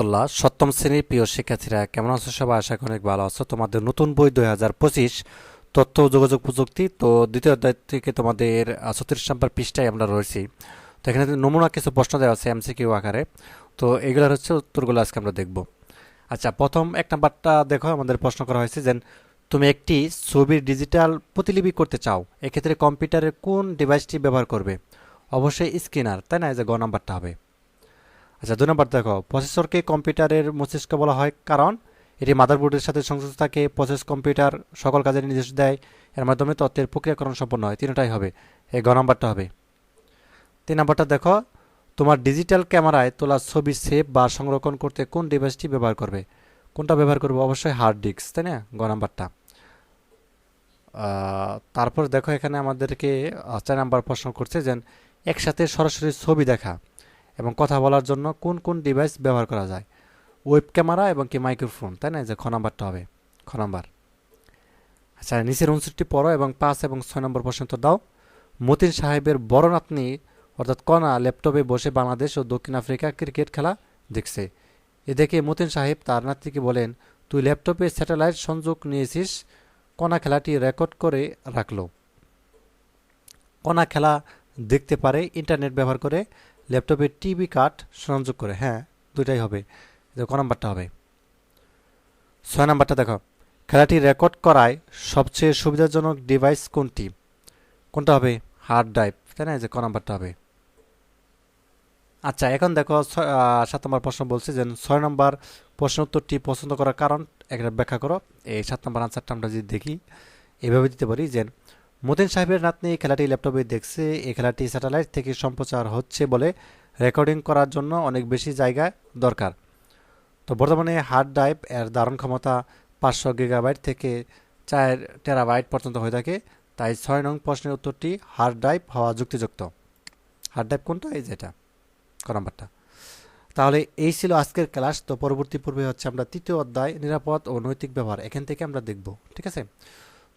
রহমতুল্লাহ, সপ্তম শ্রেণির প্রিয় শিক্ষার্থীরা কেমন আছো? সবাই আশা অনেক ভালো আছো। তোমাদের নতুন বই দুই হাজার পঁচিশ, তথ্য যোগাযোগ প্রযুক্তি, তো দ্বিতীয় অধ্যায় থেকে তোমাদের ছত্রিশ নম্বর পৃষ্ঠায় আমরা রয়েছি। তো এখানে নমুনা কিছু প্রশ্ন দেওয়া আছে এমসিকিউ আকারে, তো এগুলোর হচ্ছে উত্তরগুলো আজকে আমরা দেখব। আচ্ছা প্রথম এক নাম্বারটা দেখো, আমাদের প্রশ্ন করা হয়েছে যে, তুমি একটি ছবির ডিজিটাল প্রতিলিপি করতে চাও, এক্ষেত্রে কম্পিউটারের কোন ডিভাইসটি ব্যবহার করবে? অবশ্যই স্ক্যানার তাই না? এই যে গ নাম্বারটা হবে। আচ্ছা দুই নম্বর দেখো প্রসেসরকে কম্পিউটারের মস্তিষ্ক বলা হয়, কারণ এটি মাদারবোর্ডের সাথে সংযুক্ত থাকে প্রসেস কম্পিউটার সকল কাজের নির্দেশ দেয়, এর মাধ্যমে তথ্যের প্রক্রিয়াকরণ সম্পন্ন হয়, তিনটাই হবে, এই গ নম্বরটা হবে। তিন নম্বরটা দেখো, তোমার ডিজিটাল ক্যামেরায় তোলা ছবি সেভ বা সংরক্ষণ করতে কোন ডিভাইসটি ব্যবহার করবে? কোনটা ব্যবহার করবে? অবশ্যই হার্ড ডিস্ক তাই না? গ নাম্বারটা। তারপর দেখো এখানে আমাদেরকে চার নাম্বার প্রশ্ন করছে যে, একসাথে সরাসরি ছবি দেখা এবং কথা বলার জন্য কোন কোন ডিভাইস ব্যবহার করা যায়? ওয়েব ক্যামেরা এবং কি মাইক্রোফোন তাই না? যে খ নাম্বারটা হবে, খ নাম্বার। আচ্ছা নিচের উনষট্টি পড়ো এবং পাঁচ এবং ছয় নম্বর প্রশ্ন তো দাও। মতিন সাহেবের বড় নাতনি, অর্থাৎ কণা, ল্যাপটপে বসে বাংলাদেশ ও দক্ষিণ আফ্রিকা ক্রিকেট খেলা দেখছে। এ দেখে মতিন সাহেব তার নাতনিকে বলেন, তুই ল্যাপটপে স্যাটেলাইট সংযোগ নিয়েছিস, কণা খেলাটি রেকর্ড করে রাখল। কণা খেলা দেখতে পারে ইন্টারনেট ব্যবহার করে ল্যাপটপে টিভি কার্ড সংযোগ করে। হ্যাঁ দুইটাই হবে। ক নাম্বারটা হবে? ছয় নাম্বারটা দেখো। খেলাটি রেকর্ড করায় সবচেয়ে সুবিধাজনক ডিভাইস কোনটি? কোনটা হবে? হার্ড ড্রাইভ তাই না? যে ক নাম্বারটা হবে। আচ্ছা এখন দেখো সাত নম্বর প্রশ্ন বলছে যে ছয় নম্বর প্রশ্ন উত্তরটি পছন্দ করার কারণ একটা ব্যাখ্যা করো। এই সাত নম্বর আনসারটা আমরা যদি দেখি, এভাবে দিতে পারি যে মতিন সাহেবের নাতনি এই খেলাটি ল্যাপটপে দেখছে। এই খেলাটি স্যাটেলাইট থেকে সম্প্রচার হচ্ছে বলে রেকর্ডিং করার জন্য অনেক বেশি জায়গা দরকার। তো বর্তমানে হার্ড ড্রাইভ এর ধারণ ক্ষমতা পাঁচশো গিগাবাইট থেকে চার টেরাবাইট পর্যন্ত হয়ে থাকে। তাই ছয় নং প্রশ্নের উত্তরটি হার্ড ড্রাইভ হওয়া যুক্তিযুক্ত। হার্ড ড্রাইভ কোনটা? এই যেটা ক নাম্বারটা। তাহলে এই ছিল আজকের ক্লাস। তো পরবর্তী পূর্বে হচ্ছে আমরা তৃতীয় অধ্যায় নিরাপদ ও নৈতিক ব্যবহার। এখান থেকে আমরা দেখব, ঠিক আছে?